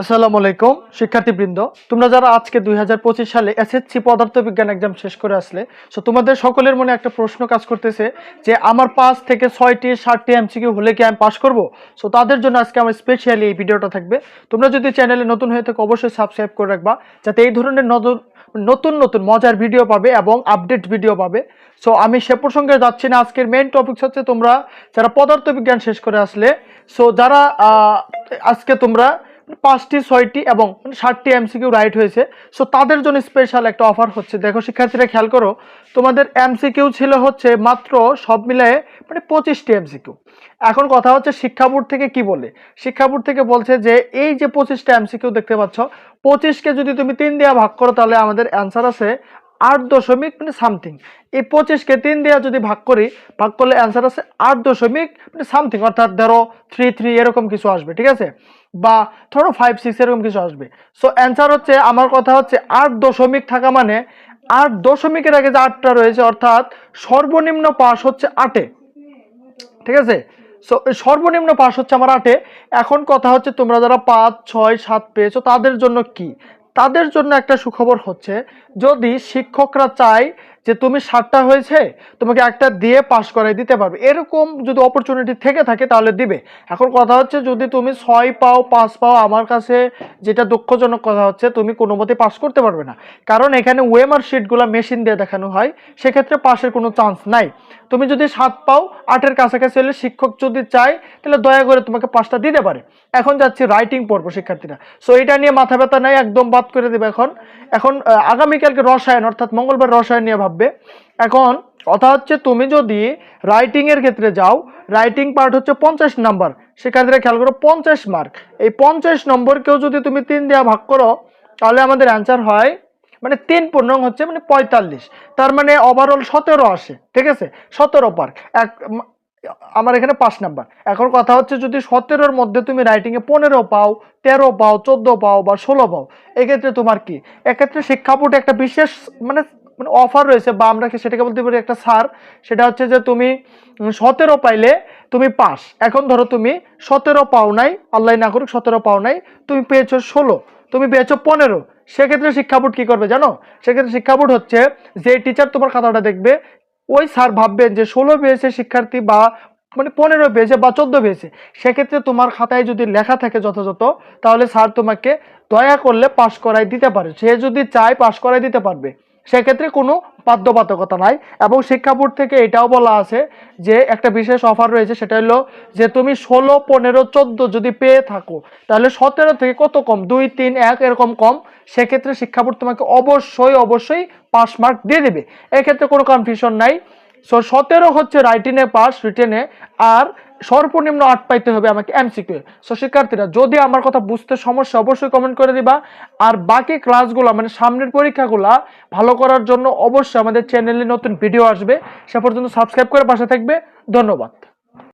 আসসালামু আলাইকুম, শিক্ষার্থীবৃন্দ। তোমরা যারা আজকে দুই হাজার পঁচিশ সালে এসএসসি পদার্থ বিজ্ঞান এক্সাম শেষ করে আসলে সো তোমাদের সকলের মনে একটা প্রশ্ন কাজ করতেছে যে, আমার পাঁচ থেকে ছয়টি ষাটটি এমসিকিউ হলে কি আমি পাস করব? সো তাদের জন্য আজকে আমার স্পেশালি এই ভিডিওটা থাকবে। তোমরা যদি চ্যানেলে নতুন হয়ে থাকো, অবশ্যই সাবস্ক্রাইব করে রাখবা, যাতে এই ধরনের নতুন নতুন নতুন মজার ভিডিও পাবে এবং আপডেট ভিডিও পাবে। সো আমি সে প্রসঙ্গে যাচ্ছি না, আজকের মেইন টপিক হচ্ছে তোমরা যারা পদার্থবিজ্ঞান শেষ করে আসলে সো যারা আজকে তোমরা পাঁচটি, ছয়টি এবং ষাটটি এমসিকিউ রাইট হয়েছে। সো তাদের জন্য স্পেশাল একটা অফার হচ্ছে। দেখো, শিক্ষার্থীরা খেয়াল করো, তোমাদের এমসিকিউ ছিল হচ্ছে মাত্র সব মিলায়ে মানে পঁচিশটি এমসিকিউ এখন কথা হচ্ছে শিক্ষা বোর্ড থেকে কি বলে? শিক্ষা বোর্ড থেকে বলছে যে, এই যে পঁচিশটা এমসিকিউ দেখতে পাচ্ছ, পঁচিশকে যদি তুমি তিন দেওয়া ভাগ করো, তাহলে আমাদের অ্যান্সার আছে আট দশমিক মানে সামথিং এই পঁচিশকে তিন দেওয়া যদি ভাগ করি, ভাগ করলে অ্যান্সার আছে আট দশমিক মানে সামথিং অর্থাৎ ধরো থ্রি থ্রি এরকম কিছু আসবে, ঠিক আছে? বা ধরো ফাইভ সিক্স এরকম কিছু আসবে। সো অ্যান্সার হচ্ছে, আমার কথা হচ্ছে আট দশমিক থাকা মানে আট দশমিকের আগে যে আটটা রয়েছে, অর্থাৎ সর্বনিম্ন পাস হচ্ছে আটে। ঠিক আছে? সো সর্বনিম্ন পাস হচ্ছে আমার আটে। এখন কথা হচ্ছে তোমরা যারা পাঁচ, ছয়, সাত পেয়েছ, তাদের জন্য কি? তাদের জন্য একটা সুখবর হচ্ছে, যদি শিক্ষকরা চায় যে তুমি সাতটা হয়েছে, তোমাকে একটা দিয়ে পাস করাই দিতে পারবে। এরকম যদি অপরচুনিটি থেকে থাকে তাহলে দিবে। এখন কথা হচ্ছে যদি তুমি ছয় পাও পাস পাও, আমার কাছে যেটা দুঃখজনক কথা হচ্ছে, তুমি কোনো মতে পাস করতে পারবে না। কারণ এখানে ওয়েমার শিটগুলো মেশিন দিয়ে দেখানো হয়, সেক্ষেত্রে পাশের কোনো চান্স নাই। তুমি যদি সাত পাও, আটের কাছাকাছি হলে শিক্ষক যদি চায়, তাহলে দয়া করে তোমাকে পাঁচটা দিতে পারে। এখন যাচ্ছি রাইটিং পড়ব শিক্ষার্থীরা। সো এটা নিয়ে মাথা ব্যথা নাই, একদম বাদ করে দেবে এখন। এখন আগামীকালকে রসায়ন, অর্থাৎ মঙ্গলবার রসায়ন নিয়ে ভাববে। এখন কথা হচ্ছে তুমি যদি রাইটিং এর ক্ষেত্রে যাও রাইটিং পার্ট হচ্ছে পঞ্চাশ নাম্বার শিক্ষার্থীরা খেয়াল করো পঞ্চাশ মার্ক এই পঞ্চাশ নম্বরকেও যদি তুমি তিন দেওয়া ভাগ করো, তাহলে আমাদের অ্যান্সার হয় মানে তিন পূর্ণং হচ্ছে মানে পঁয়তাল্লিশ। তার মানে ওভারঅল সতেরো আসে, ঠিক আছে? সতেরো পার্ক এক আমার এখানে পাঁচ নাম্বার। এখন কথা হচ্ছে যদি সতেরোর মধ্যে তুমি রাইটিংয়ে পনেরো পাও, তেরো পাও, চোদ্দ পাও বা ষোলো পাও, এক্ষেত্রে তোমার কি? এক্ষেত্রে শিক্ষা বোর্ডে একটা বিশেষ মানে মানে অফার রয়েছে বা আমরা কি সেটাকে বলতে পারি একটা সার, সেটা হচ্ছে যে তুমি সতেরো পাইলে তুমি পাস। এখন ধরো তুমি সতেরো পাও নাই, আল্লাহ না করুক সতেরো পাও নাই, তুমি পেয়েছ ষোলো, তুমি পেয়েছ পনেরো। সেক্ষেত্রে শিক্ষা বোর্ড কী করবে জানো? সেক্ষেত্রে শিক্ষা বোর্ড হচ্ছে যে টিচার তোমার খাতাটা দেখবে ওই স্যার ভাববেন যে ষোলো পেয়েছে শিক্ষার্থী বা মানে পনেরো পেয়েছে বা চোদ্দ পেয়েছে সেক্ষেত্রে তোমার খাতায় যদি লেখা থাকে যথাযথ, তাহলে স্যার তোমাকে দয়া করলে পাশ করাই দিতে পারে। সে যদি চায় পাশ করাই দিতে পারবে। সেক্ষেত্রে কোনো বাধ্যবাধকতা নাই। এবং শিক্ষা বোর্ড থেকে এটাও বলা আছে যে একটা বিশেষ অফার রয়েছে, সেটা হলো যে তুমি ষোলো, পনেরো, চোদ্দ যদি পেয়ে থাকো, তাহলে সতেরো থেকে কত কম? দুই, তিন, এক এরকম কম। সেক্ষেত্রে শিক্ষা বোর্ড তোমাকে অবশ্যই অবশ্যই পাস মার্ক দিয়ে দেবে। এক্ষেত্রে কোনো কনফিউশন নাই। সো সতেরো হচ্ছে রাইটিনে পাস রিটেনে আর সর্বনিম্ন আট পাইতে হবে আমাকে এমসিকিউ সো শিক্ষার্থীরা, যদি আমার কথা বুঝতে সমস্যা, অবশ্যই কমেন্ট করে দিবা। আর বাকি ক্লাসগুলো মানে সামনের পরীক্ষাগুলা ভালো করার জন্য অবশ্যই আমাদের চ্যানেলে নতুন ভিডিও আসবে। সে পর্যন্ত সাবস্ক্রাইব করে পাশে থাকবে। ধন্যবাদ।